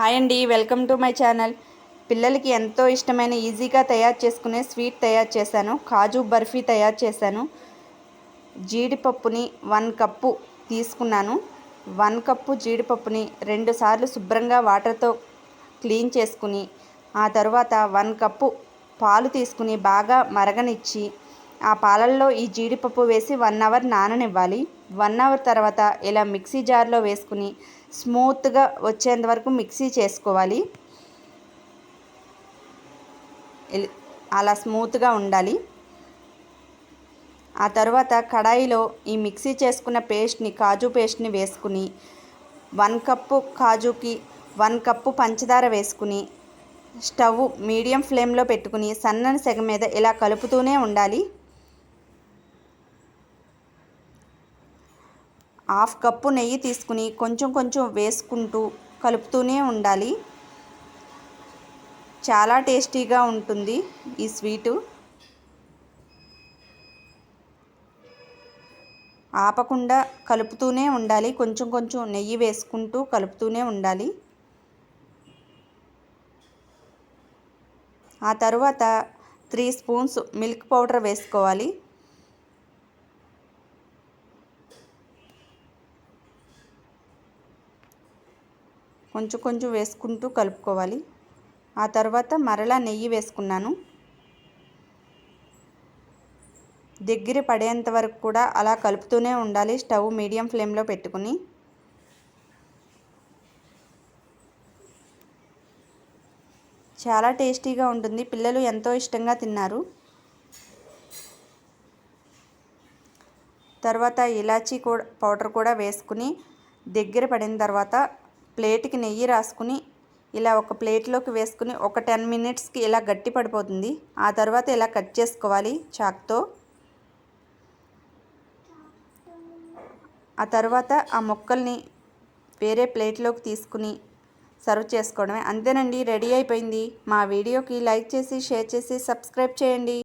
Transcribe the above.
Hi అండి welcome to my channel. పిల్లలకి ఎంతో ఇష్టమైన ఈజీగా తయారు చేసుకునే స్వీట్ తయారు చేశాను. కాజు బర్ఫీ తయారు చేశాను. జీడిపప్పుని వన్ కప్పు తీసుకున్నాను. వన్ కప్పు జీడిపప్పుని రెండు సార్లు శుభ్రంగా వాటర్తో క్లీన్ చేసుకుని ఆ తర్వాత వన్ కప్పు పాలు తీసుకుని బాగా మరగనిచ్చి ఆ పాలల్లో ఈ జీడిపప్పు వేసి వన్ అవర్ నాననివ్వాలి. వన్ అవర్ తర్వాత ఇలా మిక్సీ జార్లో వేసుకుని స్మూత్గా వచ్చేంత వరకు మిక్సీ చేసుకోవాలి. అలా స్మూత్గా ఉండాలి. ఆ తర్వాత కడాయిలో ఈ మిక్సీ చేసుకున్న పేస్ట్ని కాజు పేస్ట్ని వేసుకుని వన్ కప్పు కాజుకి వన్ కప్పు పంచదార వేసుకుని స్టవ్ మీడియం ఫ్లేమ్లో పెట్టుకుని సన్నని సెగ మీద ఇలా కలుపుతూనే ఉండాలి. హాఫ్ కప్పు నెయ్యి తీసుకుని కొంచెం కొంచెం వేసుకుంటూ కలుపుతూనే ఉండాలి. చాలా టేస్టీగా ఉంటుంది ఈ స్వీటు. ఆపకుండా కలుపుతూనే ఉండాలి. కొంచెం కొంచెం నెయ్యి వేసుకుంటూ కలుపుతూనే ఉండాలి. ఆ తర్వాత త్రీ స్పూన్స్ మిల్క్ పౌడర్ వేసుకోవాలి. కొంచెం కొంచెం వేసుకుంటూ కలుపుకోవాలి. ఆ తర్వాత మరలా నెయ్యి వేసుకున్నాను. దగ్గర పడేంత వరకు కూడా అలా కలుపుతూనే ఉండాలి. స్టవ్ మీడియం ఫ్లేమ్లో పెట్టుకుని. చాలా టేస్టీగా ఉంటుంది. పిల్లలు ఎంతో ఇష్టంగా తిన్నారు. తర్వాత ఇలాచీ కూడా పౌడర్ కూడా వేసుకుని దగ్గర పడిన తర్వాత ప్లేట్కి నెయ్యి రాసుకుని ఇలా ఒక ప్లేట్లోకి వేసుకుని ఒక టెన్ మినిట్స్కి ఇలా గట్టి పడిపోతుంది. ఆ తర్వాత ఇలా కట్ చేసుకోవాలి చాక్తో. ఆ తర్వాత ఆ ముక్కల్ని వేరే ప్లేట్లోకి తీసుకుని సర్వ్ చేసుకోవడమే. అంతేనండి రెడీ అయిపోయింది. మా వీడియోకి లైక్ చేసి షేర్ చేసి సబ్స్క్రైబ్ చేయండి.